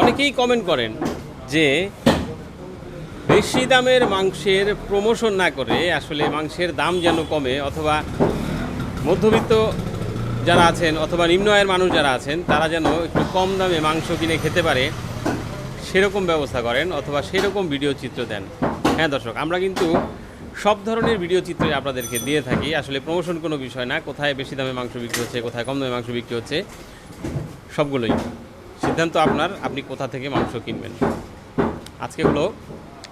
অনেকেই কমেন্ট করেন যে বেশি দামের মাংসের প্রমোশন না করে আসলে মাংসের দাম যেন কমে অথবা মধ্যবিত্ত যারা আছেন অথবা নিম্ন আয়ের মানুষ যারা আছেন, তারা যেন একটু কম দামে মাংস কিনে খেতে পারে, সেরকম ব্যবস্থা করেন অথবা সেরকম ভিডিও চিত্র দেন। হ্যাঁ দর্শক, আমরা কিন্তু সব ধরনের ভিডিও চিত্রই আপনাদেরকে দিয়ে থাকি। আসলে প্রমোশন কোনো বিষয় না, কোথায় বেশি দামে মাংস বিক্রি হচ্ছে, কোথায় কম দামে মাংস বিক্রি হচ্ছে, সবগুলোই। সিদ্ধান্ত আপনার, আপনি কোথা থেকে মাংস কিনবেন? আজকে হলো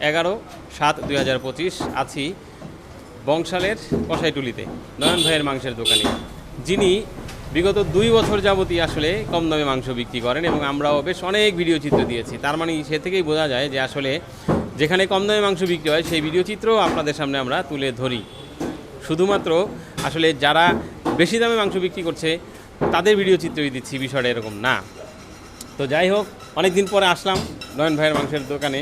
এগারো সাত দুই হাজার পঁচিশ, আছি বংশালের কষাইটুলিতে নয়ন ভাইয়ের মাংসের দোকানে। যিনি বিগত দুই বছর যাবতই আসলে কম দামে মাংস বিক্রি করেন এবং আমরাও বেশ অনেক ভিডিও চিত্র দিয়েছি। তার মানে সে থেকেই বোঝা যায় যে আসলে যেখানে কম দামে মাংস বিক্রি হয়, সেই ভিডিও চিত্রও আপনাদের সামনে আমরা তুলে ধরি। শুধুমাত্র আসলে যারা বেশি দামে মাংস বিক্রি করছে, তাদের ভিডিও চিত্রই দিচ্ছি, বিষয়টা এরকম না। তো যাই হোক অনেক দিন পরে আসলাম নয়ন ভাইয়ের মাংসের দোকানে।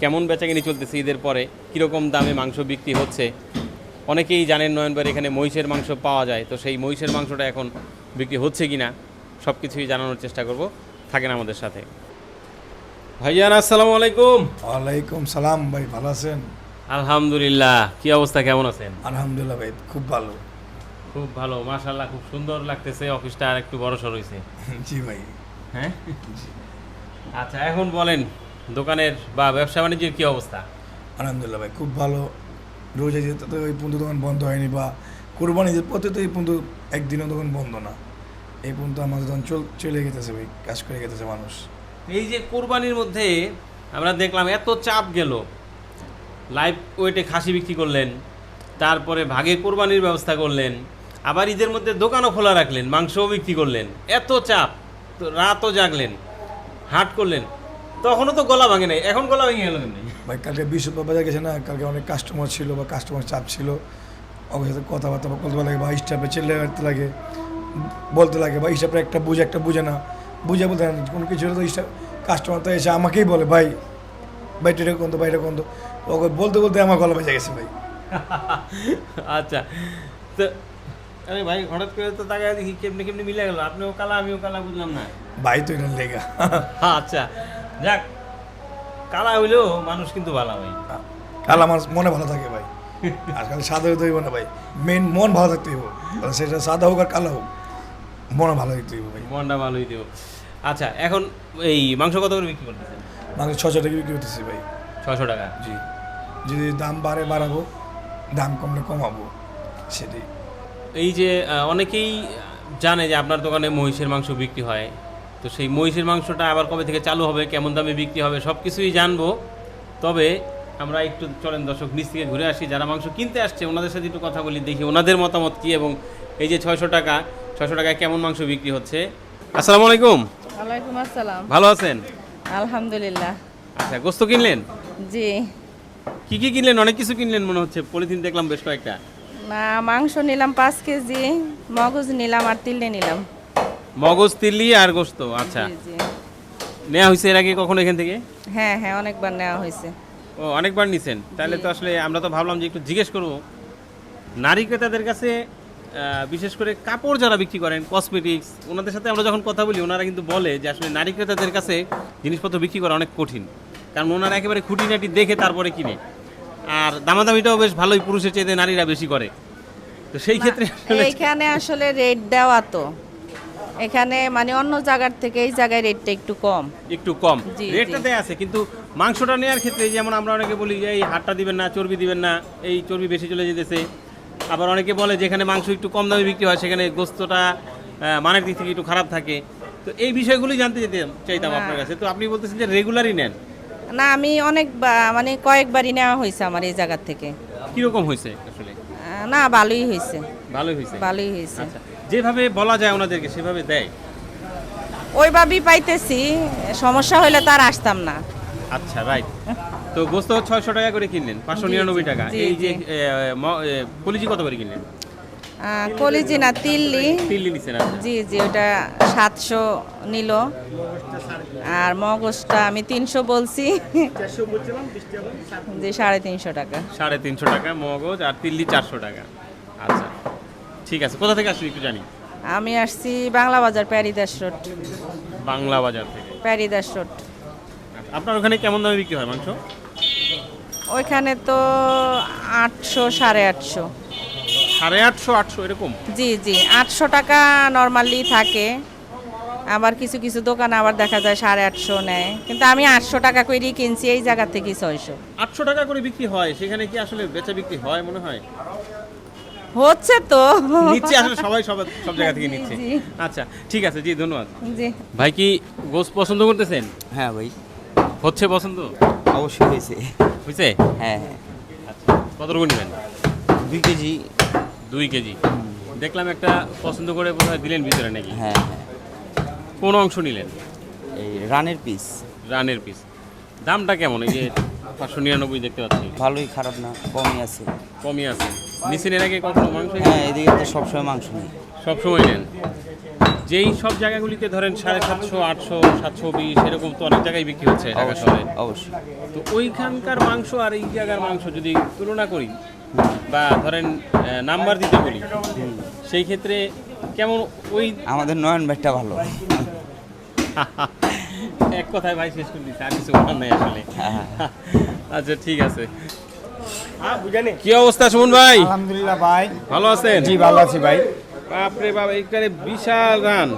কেমন বেচাকেনি চলতেছে ঈদের পরে? কীরকম দামে মাংস বিক্রি হচ্ছে? অনেকেই জানেন নয়ন ভাইয়ের এখানে মহিষের মাংস পাওয়া যায় তো সেই মহিষের মাংসটা এখন বিক্রি হচ্ছে কি না সব কিছুই জানানোর চেষ্টা করব। থাকেন আমাদের সাথে। ভাইজান আসসালামু আলাইকুম। ওয়ালাইকুম সালাম ভাই ভালো আছেন? আলহামদুলিল্লাহ। কি অবস্থা কেমন আছেন? আলহামদুলিল্লাহ ভাই খুব ভালো। খুব ভালো মাশাল্লাহ খুব সুন্দর লাগতেছে অফিসটা আর একটু বড় সর হয়েছে জি ভাই। হ্যাঁ? আচ্ছা এখন বলেন দোকানের বা ব্যবসা বাণিজ্যের কী অবস্থা? আলহামদুলিল্লাহ ভাই খুব ভালো। রোজা যেতে তো ওই পর্যন্ত দোকান বন্ধ হয়নি বা কোরবানি যে পথে তো এই পর্যন্ত একদিনও দোকান বন্ধ না। এই পর্যন্ত আমাদের দোকান চল চলে গেতেছে ভাই কাজ করে গেতেছে মানুষ। এই যে কোরবানির মধ্যে আমরা দেখলাম এত চাপ গেল। লাইভ ওয়েটে খাসি বিক্রি করলেন তারপরে ভাগে কোরবানির ব্যবস্থা করলেন আবার ঈদের মধ্যে দোকানও খোলা রাখলেন মাংসও বিক্রি করলেন। এত চাপ। রাতও জাগলেন হাট করলেন তখনও তো গলা ভাঙে নাই এখন গলা ভেঙে গেল? ভাই কালকে বিশ্বকাপ বাজার গেছে না কালকে অনেক কাস্টমার ছিল বা কাস্টমার চাপ ছিল ওদের সাথে কথাবার্তা বলতে লাগে বা স্টাফে চেল্লে রাখতে লাগে বলতে লাগে বা স্টাফের একটা বুঝে একটা বুঝে না বুঝে বলতে না কোনো কিছু তো স্টাফ কাস্টমার তো এসে আমাকেই বলে ভাই ভাই এটা কোন ভাই এটা কোন ওকে বলতে বলতে আমার গলা বেজে গেছে ভাই আচ্ছা তো আরে ভাই হঠাৎ করে তো তাকে দেখি কেমনি কেমনি মিলে গেল। আপনিও কালা আমিও কালা বুঝলাম না। ভাই তো এটা লেগা। আচ্ছা। যাক কালা হইলেও মানুষ কিন্তু ভালো ভাই কাল আমার মনে ভালো থাকে ভাই। আজকাল সাদা হইতে হইব না ভাই। মেন মন ভালো থাকতে হইব। সেটা সাদা হোক আর কালো হোক মনে ভালো থাকতে হইব ভাই। মনটা ভালোই দেব আচ্ছা এখন এই মাংস কত করে বিক্রি করতেছেন? মাংস ছশো টাকা বিক্রি করতেছি ভাই। ছশো টাকা। জি। যদি দাম বাড়ে বাড়াবো দাম কমলে কমাবো সেটাই। এই যে অনেকেই জানে যে আপনার দোকানে মহিষের মাংস বিক্রি হয়। তো সেই মহিষের মাংসটা আবার কবে থেকে চালু হবে কেমন দামে বিক্রি হবে সব কিছুই জানব। তবে আমরা একটু চলেন দর্শক নিচ থেকে ঘুরে আসি। যারা মাংস কিনতে আসছে ওনাদের সাথে একটু কথা বলি দেখি ওনাদের মতামত কী এবং এই যে ছয়শো টাকা ছয়শো টাকায় কেমন মাংস বিক্রি হচ্ছে। আসসালামু আলাইকুম। ওয়ালাইকুম আসসালাম। ভালো আছেন? আলহামদুলিল্লাহ। আচ্ছা গোস্ত কিনলেন? জি। কি কি কিনলেন? অনেক কিছু কিনলেন মনে হচ্ছে পলিথিন দেখলাম বেশ কয়েকটা। মাংস নিলাম পাঁচ কেজি মগজ নিলাম আর তিল্লে নিলাম। মগজ তিল্লি আর গোস্ত আচ্ছা। নেওয়া হয়েছে এর আগে কখনো এখান থেকে? হ্যাঁ হ্যাঁ অনেকবার নেওয়া হয়েছে। ও অনেকবার নিছেন। তাহলে তো আসলে আমরা তো ভাবলাম যে একটু জিজ্ঞেস করব। নারী ক্রেতাদের কাছে বিশেষ করে কাপড় যারা বিক্রি করেন কসমেটিক্স ওনাদের সাথে আমরা যখন কথা বলি ওনারা কিন্তু বলে যে আসলে নারী ক্রেতাদের কাছে জিনিসপত্র বিক্রি করা অনেক কঠিন। কারণ ওনারা একেবারে খুঁটিনাটি দেখে তারপরে কিনে। আর দামাদামিটাও বেশ ভালোই পুরুষের চেয়ে নারীরা বেশি করে। তো সেই ক্ষেত্রে এখানে আসলে রেট দেওয়া তো। এখানে মানে অন্য জায়গার থেকে এই জায়গায় রেটটা একটু কম। একটু কম। রেটটা দেয়া আছে কিন্তু মাংসটা নেওয়ার ক্ষেত্রে যেমন আমরা অনেকে বলি যে এই হাটটা দিবেন না চর্বি দিবেন না এই চর্বি বেশি চলে যেতেছে। আবার অনেকে বলে যেখানে মাংস একটু কম দামে বিক্রি হয় সেখানে গোস্তটা মানের দিক থেকে একটু খারাপ থাকে। তো এই বিষয়গুলি জানতে যেতে চাইতাম আপনার কাছে। তো আপনি বলতেছেন যে রেগুলারই নেন। না আমি অনেক মানে কয়েকবারই নেওয়া হয়েছে আমার এই জায়গার থেকে। কীরকম হয়েছে আসলে? না ভালোই হয়েছে। ভালোই হয়েছে? ভালোই হয়েছে। আচ্ছা যেভাবে বলা যায় ওনাদেরকে সেভাবে দেয়? ওইভাবেই পাইতেছি সমস্যা হলে তার আসতাম না। আচ্ছা রাইট। তো গোস্ত ছয়শো টাকা করে কিনলেন পাঁচশো নিরানব্বই টাকা। এই যে কলিজি কত করে কিনলেন? কলিজি না তিল্লি। আচ্ছা জি জি ওটা সাতশো নিল। আর মগজটা আমি তিনশো বলছি। যে সাড়ে তিনশো টাকা। সাড়ে তিনশো টাকা মগজ আর তিল্লি চারশো টাকা। আচ্ছা ঠিক আছে। কোথা থেকে আসলি একটু জানি? আমি আসছি বাংলা বাজার প্যারিদাস রোড। বাংলা বাজার থেকে। প্যারিদাস রোড। আপনার ওখানে কেমন দামে বিক্রি হয় মাংস? ওইখানে তো আটশো সাড়ে আটশো। সাড়ে আটশো আটশো এরকম? জি জি আটশো টাকা নর্মালি থাকে। আবার কিছু কিছু দোকান আবার দেখা যায় সাড়ে আটশো নেয়। কিন্তু আমি আটশো টাকা করেই কিনছি এই জায়গা থেকে ছয়শো। আটশো টাকা করে বিক্রি হয় সেখানে কি আসলে বেচা বিক্রি হয় মনে হয়? হচ্ছে তো। নিচ্ছে আসলে সবাই সব সব জায়গা থেকে নিচ্ছে। আচ্ছা ঠিক আছে জি ধন্যবাদ। জি। ভাই কি গোস পছন্দ করতেছেন? হ্যাঁ ভাই। হচ্ছে পছন্দ? অবশ্যই হয়েছে। হয়েছে? হ্যাঁ হ্যাঁ। আচ্ছা কতটুকু নেবেন? দুই কেজি দুই কেজি। দেখলাম একটা পছন্দ করে বোধহয় দিলেন ভিতরে নাকি? হ্যাঁ হ্যাঁ। কোন অংশ নিলেন? এই রানের পিস। রানের পিস। দামটা কেমন? এই যে পাঁচশো নিরানব্বই দেখতে পাচ্ছি। ভালোই খারাপ না কমই আছে। কমই আছে। নিচেন এর আগে কখনো মাংস হ্যাঁ এদিকে তো সবসময় মাংস নেই। সব সময় নেন। যেই সব জায়গাগুলিতে ধরেন সাড়ে সাতশো আটশো সাতশো বিশ এরকম তো অনেক জায়গায় বিক্রি হচ্ছে ঢাকা শহরে। অবশ্যই অবশ্যই। তো ওইখানকার মাংস আর এই জায়গার মাংস যদি তুলনা করি বা ধরেন নাম্বার দিতে বলি সেই ক্ষেত্রে কেমন ওই আমাদের নয়ন ব্যাগটা ভালো। এক কথায় ভাই শেষ করে দিচ্ছে আর কিছু বলার নাই আসলে। হ্যাঁ। আচ্ছা ঠিক আছে। কি অবস্থা সুমন ভাই? আলহামদুলিল্লাহ ভাই। ভালো আছেন? জি ভালো আছি ভাই। বাপরে বাপ এইখানে বিশাল রান।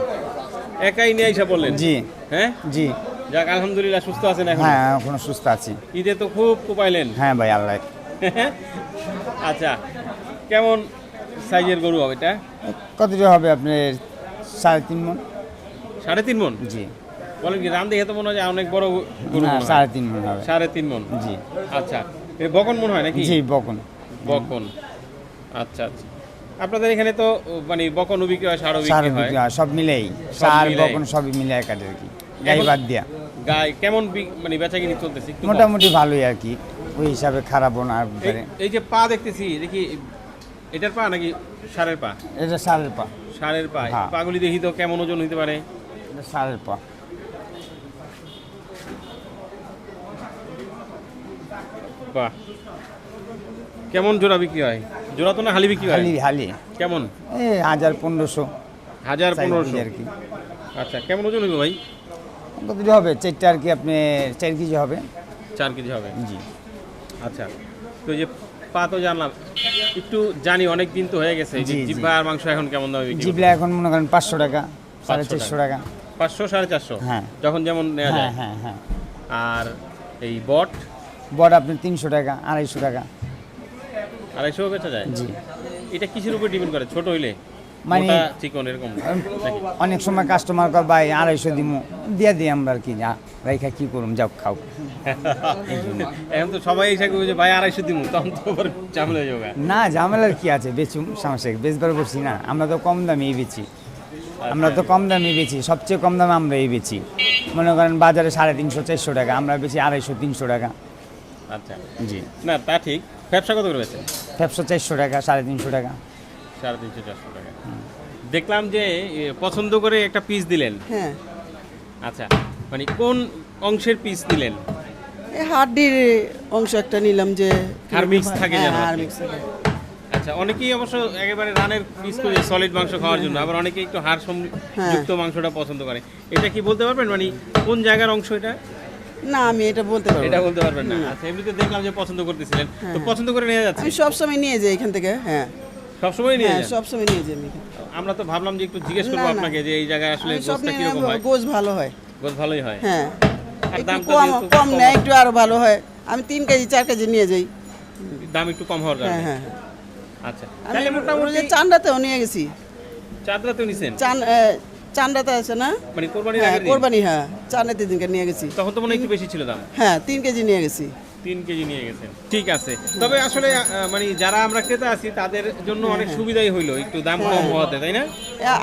একাই নিয়ে আইসা বললেন? জি। হ্যাঁ? জি। যাক আলহামদুলিল্লাহ সুস্থ আছেন এখন? হ্যাঁ এখনও সুস্থ আছি। ঈদে তো খুব কোপাইলেন। হ্যাঁ ভাই আল্লাহ। আচ্ছা কেমন সাইজের গরু হবে এটা? কতটা হবে আপনার সাড়ে তিন মন? সাড়ে তিন মন? জি। বলেন কি রান দেখে তো মনে হয় যে অনেক বড় গরু। সাড়ে তিন মন হবে। সাড়ে তিন মন? জি। আচ্ছা এ বকন মনে হয় নাকি? জি বকুন। বকন। আচ্ছা আচ্ছা। আপনাদের এখানে তো মানে বকন বিক্রি হয় সার বিক্রি হয়। সব মিলেই। সার। বকুন সবই মিলে কাটে আর কি। গাই বাদ দিয়া। গায়ে কেমন মানে বেচা কিনি চলতেছে মোটামুটি ভালোই আর কি। ওই হিসাবে খারাপও না এই- যে পা দেখতেছি দেখি এটার পা নাকি সারের পা? এটা সারের পা। সারের পা। হ্যাঁ। পাগুলি দেখি তো কেমন ওজন হইতে পারে? এটা সারের পা। বাহ। কেমন জোড়া বিক্রি হয়? জোড়া তো না হালি বিক্রি হয়? হালি হালি। কেমন? এই হাজার পনেরোশো। হাজার পনেরোশো। আর কি। আচ্ছা কেমন ওজন হইব ভাই? কতটা হবে চারটা আর কি আপনি চার কেজি হবে। চার কেজি হবে? জি। আচ্ছা তো যে পা তো জানলাম একটু জানি অনেক দিন তো হয়ে গেছে। জিব্বা আর মাংস এখন কেমন দামে বিক্রি জিবলা এখন মনে করেন পাঁচশো টাকা সাড়ে 500 চারশো টাকা। পাঁচশো সাড়ে চারশো? হ্যাঁ। যখন যেমন নেওয়া হ্যাঁ যায়। হ্যাঁ হ্যাঁ আর এই বট? বড় আপনি তিনশো টাকা আড়াইশো টাকা। আড়াইশো বেচা যায়? জি। এটা কিসের উপর ডিপেন্ড করে? ছোট হইলে? মানে- চিকন এরকম। অনেক সময় কাস্টমার কর ভাই আড়াইশো দিমু দিয়ে দিই আমরা আর কি যা রাইখা কি করুম যাও খাও। এখন তো সবাই এসে কইবে যে ভাই আড়াইশো দিমু। তখন তো আবার ঝামেলা যাবে। না ঝামেলার কি আছে বেচুম সমস্যা কি? বেচবার করছি না আমরা তো কম দামেই বেচি। আমরা তো কম দামে বেচি সবচেয়ে কম দামে আমরা এই বেচি। মনে করেন বাজারে সাড়ে তিনশো চারশো টাকা আমরা বেচি আড়াইশো তিনশো টাকা। আচ্ছা। জি। না তা ঠিক। ব্যবসা কত করে একশো চারশো টাকা সাড়ে তিনশো টাকা। সাড়ে তিনশো চারশো টাকা। দেখলাম যে পছন্দ করে একটা পিস দিলেন। হ্যাঁ। আচ্ছা মানে কোন অংশের পিস দিলেন? হাড্ডির অংশ একটা নিলাম যে থাকে হ্যাঁ, যেন আর হাড় থাকে। আচ্ছা অনেকেই অবশ্য একেবারে রানের পিস করে সলিড মাংস খাওয়ার জন্য আবার অনেকে একটু হাড় হ্যাঁ। যুক্ত মাংসটা পছন্দ করে। এটা কি বলতে পারবেন? মানে কোন জায়গার অংশ এটা? না আমি এটা বলতে পারব এটা বলতে পারবেন না। আচ্ছা এমনিতে দেখলাম যে পছন্দ করতেছিলেন। তো। পছন্দ করে নিয়ে যাচ্ছে। আমি সবসময় নিয়ে যাই এখান থেকে হ্যাঁ। সবসময় নিয়ে হ্যাঁ সবসময় নিয়ে যাই আমি আমরা তো ভাবলাম যে একটু জিজ্ঞেস করব। আপনাকে যে এই জায়গায় আসলে নিয়ে কীরকম হয়? গোছ ভালো হয়। গোস ভালোই হয়? হ্যাঁ। একটু কম কম নেয় একটু আরও ভালো হয়। আমি তিন কেজি চার কেজি নিয়ে যাই। দাম একটু কম হওয়ার হ্যাঁ কারণে হ্যাঁ। আচ্ছা। তাহলে মোটামুটি চান্দাতেও নিয়ে গেছি। চাঁদরাতেও নিছেন? চান চান্দাতে আছে না? মানে কোরবানির হ্যাঁ কোরবানি হ্যাঁ চান্দাতে দিনকে নিয়ে গেছি। তখন তো মনে একটু বেশি ছিল দাম। হ্যাঁ তিন কেজি নিয়ে গেছি। তিন কেজি নিয়ে গেছেন। ঠিক আছে। তবে আসলে মানে যারা আমরা ক্রেতা আছি তাদের জন্য অনেক সুবিধাই হইল একটু দাম কম হওয়াতে তাই না?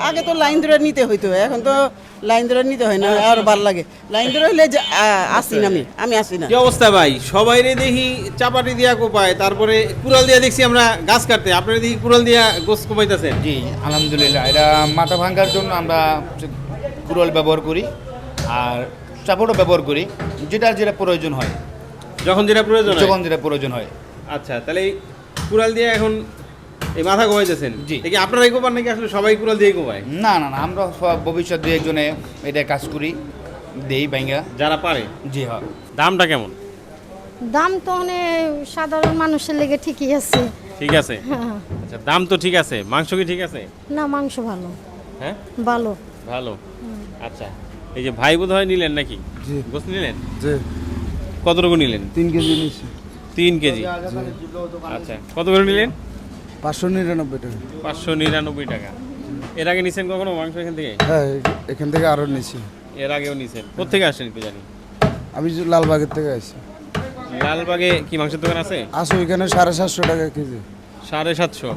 আগে তো লাইন ধরে নিতে হইতো এখন তো লাইন ধরে নিতে হয় না আরও ভালো লাগে। লাইন ধরে আ- আসি না আমি আমি আসি না। কি অবস্থা ভাই? সবাই রে দেখি চাপাটি দিয়া কোপায় তারপরে কুড়াল দিয়া দেখছি আমরা গাছ কাটতে। আপনারা দেখি কুড়াল দিয়া গোস কোপাইতেছেন। জি আলহামদুলিল্লাহ। এটা মাথা ভাঙার জন্য আমরা কুড়াল ব্যবহার করি আর চাপড়ও ব্যবহার করি যেটা যেটা প্রয়োজন হয়। যখন যেটা প্রয়োজন হয়। যখন যেটা প্রয়োজন হয়। আচ্ছা তাহলে এই কুড়াল দিয়ে এখন এই মাথা কোপাইতেছেন জি। দেখি আপনারাই কোপান নাকি আসলে সবাই কুড়াল দিয়ে কোপায় না না না আমরা সব ভবিষ্যৎ দু একজনে এটা কাজ করি দেই বাইঙ্গা যারা পারে? জি হ্যাঁ। দামটা কেমন? দাম তো মানে সাধারণ মানুষের লেগে ঠিকই আছে। ঠিক আছে। আচ্ছা দাম তো ঠিক আছে। মাংস কি ঠিক আছে? না মাংস ভালো। হ্যাঁ? ভালো। ভালো। আচ্ছা এই যে ভাই বোধ হয় নিলেন নাকি? গোস নিলেন? যে কতটুকু নিলেন? তিন কেজি নিচ্ছি তিন কেজি। আচ্ছা কত করে নিলেন? পাঁচশো নিরানব্বই টাকা। পাঁচশো নিরানব্বই টাকা। এর আগে নিছেন কখনো মাংস এখান থেকে? হ্যাঁ এখান থেকে আরও নিচ্ছি এর আগেও নিছেন। কোথেকে আসেন একটু জানি। আমি যে লালবাগের থেকে আসছি। লালবাগে কি মাংসের দোকান আছে? আসো এখানে সাড়ে সাতশো টাকা কেজি। সাড়ে সাতশো।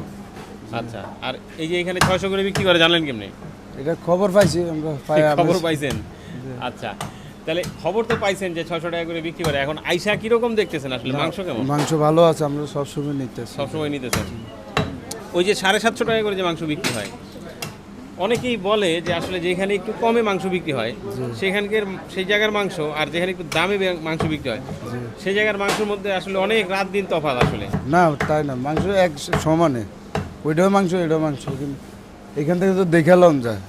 আচ্ছা আর এই যে এখানে ছয়শো করে বিক্রি করে জানলেন কেমনি? এটা খবর পাইছি আমরা খবর পাইছেন? আচ্ছা তাহলে খবর তো পাইছেন যে ছয়শো টাকা করে বিক্রি করে। এখন আইসা কীরকম দেখতেছেন আসলে? মাংস কেমন? মাংস ভালো আছে আমরা সবসময় নিতেছি। সবসময় নিতেছেন। ওই যে সাড়ে সাতশো টাকা করে যে মাংস বিক্রি হয় অনেকেই বলে যে আসলে যেখানে একটু কমে মাংস বিক্রি হয় সেখানকার সেই জায়গার মাংস আর যেখানে একটু দামে বে- মাংস বিক্রি হয় সেই জায়গার মাংসের মধ্যে আসলে অনেক রাত দিন তফাৎ আসলে। না তাই না মাংস এক সমানে। ওইটাও মাংস এটাও মাংস কিন্তু এখান থেকে তো দেখালাম যায়